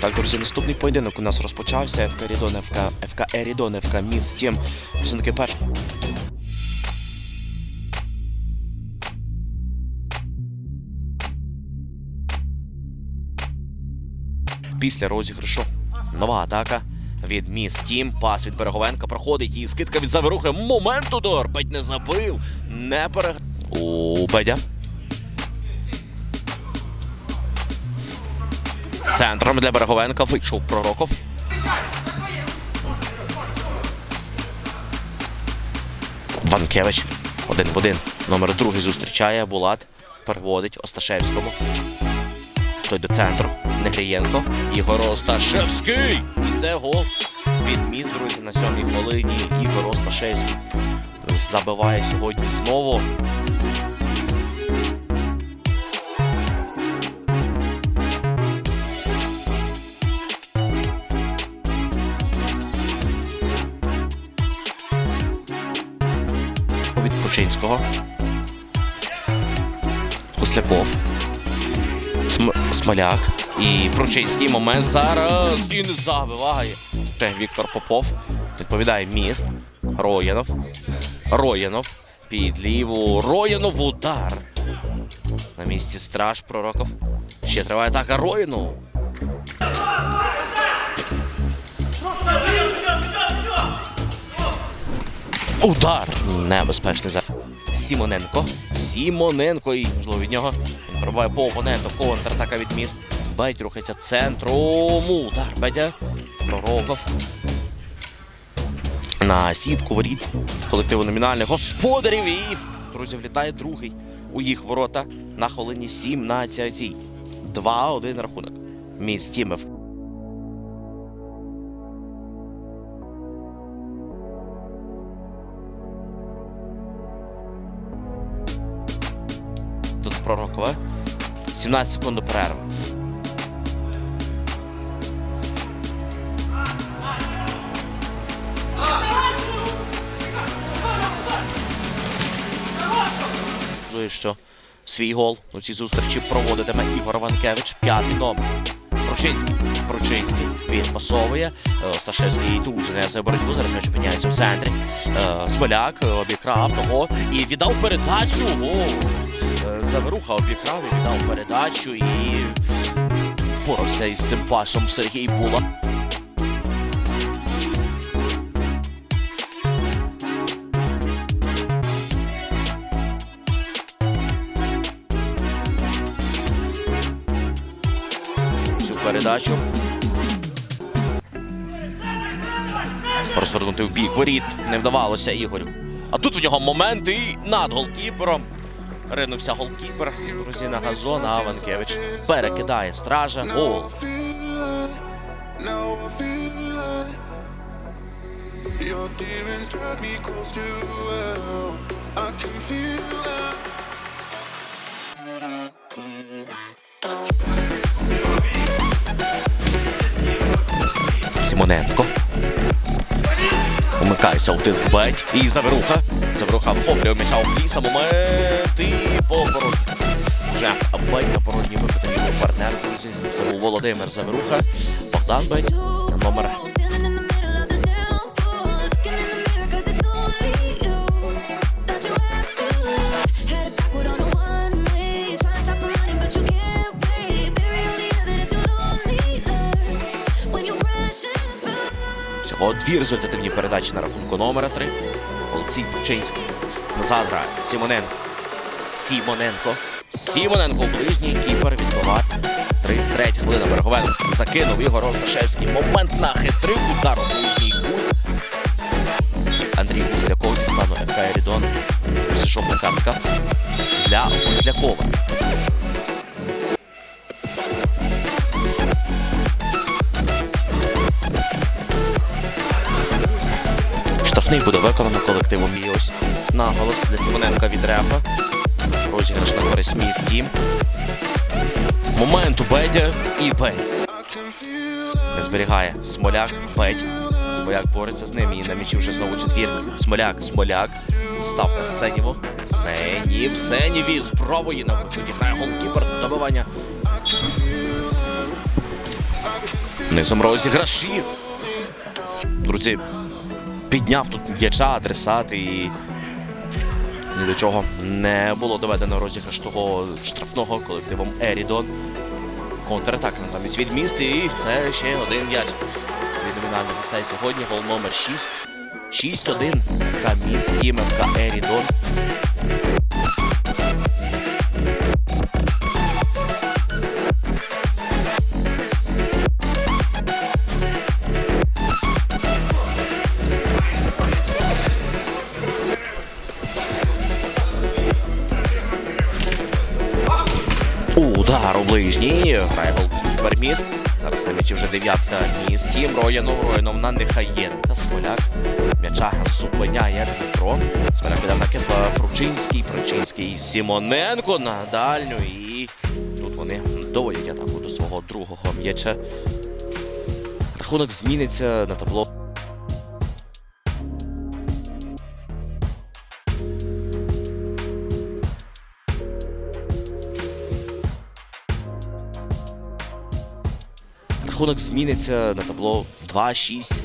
Так, друзі, наступний поєдинок у нас розпочався. ФК Ерідон, ФК, ФК Ерідон, ФК Міст Тім. Перш. Після розіграшу нова атака від Міс Тім. Пас від Береговенка проходить і скидка від Заверухи. Момент удар. Бедь не забив. Не перег... У Бедя. Центром для Береговенка вийшов Пророков. Ванкевич. Один в один. Номер другий зустрічає. Булат. Переводить Осташевському. Той до центру. Негрієнко. Ігор Осташевський. І це гол від міст, друзі, на сьомій хвилині. Ігор Осташевський забиває сьогодні знову. Від Пручинського. Хусляков. См- Смоляк. І Пручинський момент зараз. І не забиває. Ще Віктор Попов. Відповідає міст. Роянов. Роянов. Під ліву. Роянов удар. На місці страж Пророков. Ще триває атака Роянов. Удар! Небезпечний за Сімоненко. Сімоненко і можливо від нього. Він пробиває по опоненту. Контратака від міст. Бедь рухається центром. Удар. Бедя. Пророков. На сітку воріт колективу номінальних господарів. І, друзі, влітає другий у їх ворота на хвилині 17. 2-1 рахунок. Міст Тімев. Тут пророкова. 17 секунд до перерви. Що свій гол у цій зустрічі проводитиме Ігор Ванкевич, п'ятий номер. Пручинський. Пручинський. Він пасовує. Е, Сташевський дуже не за боротьбу. Зараз м'яч опиняється в центрі. Е, Смоляк е, обікрав того і віддав передачу. Гол. Е, Заверуха обікрав і віддав передачу і впорався із цим пасом Сергій Була. Цю передачу. Розвернути в бік воріт не вдавалося Ігорю. А тут в нього момент і над голкіпером. Ринувся голкіпер. Друзі на газон, а Ванкевич перекидає стража. Гол. Сімоненко. Умикається у тиск беть. І Заверуха. Заверуха вхоплює м'яча у фліса. Момент і поворот. Вже беть на порожній випадку партнер. Друзі, це був Володимир Заверуха. Богдан Беть. Номер. Всього дві результативні передачі на рахунку номера 3. Олексій Пучинський. Назад. Сімоненко. Сімоненко. Сімоненко ближній кіпер відбиває. 33 хвилина Береговенко закинув Ігор Осташевський. Момент на хитрий удар у ближній кут. Андрій Гусляков зі стану ФК Ерідон. Жовта картка для Гуслякова. Штрафний буде виконано колективом і ось наголос для Симоненка від Рефа. Розіграш на користь місті. Момент у Бедя і Бедь. Зберігає Смоляк, Бедь. Смоляк бореться з ним і на м'ячі вже знову четвір. Смоляк, Смоляк. Ставка Сенєву. Сенів, Сенів із правої на виході. Грає голкіпер добивання. Низом розіграшів. Друзі, підняв тут м'яча, адресат і ні до чого не було доведено розіграш того штрафного колективом Ерідон. Контратака натомість від міст, і це ще один м'яч від номінальних гостей сьогодні. Гол номер 6. 6-1. ФК міст Тім ФК Ерідон. Ближній. Грає голкіпер міст. Зараз на м'ячі вже дев'ятка міст. Тім Роянов. Роянов на Нехаєнка. Смоляк. М'яча зупиняє Дмитро. Смоляк піде на кепа Пручинський. Пручинський Сімоненко на дальню. І тут вони доводять атаку до свого другого м'яча. Рахунок зміниться на табло. Рахунок зміниться на табло 2-6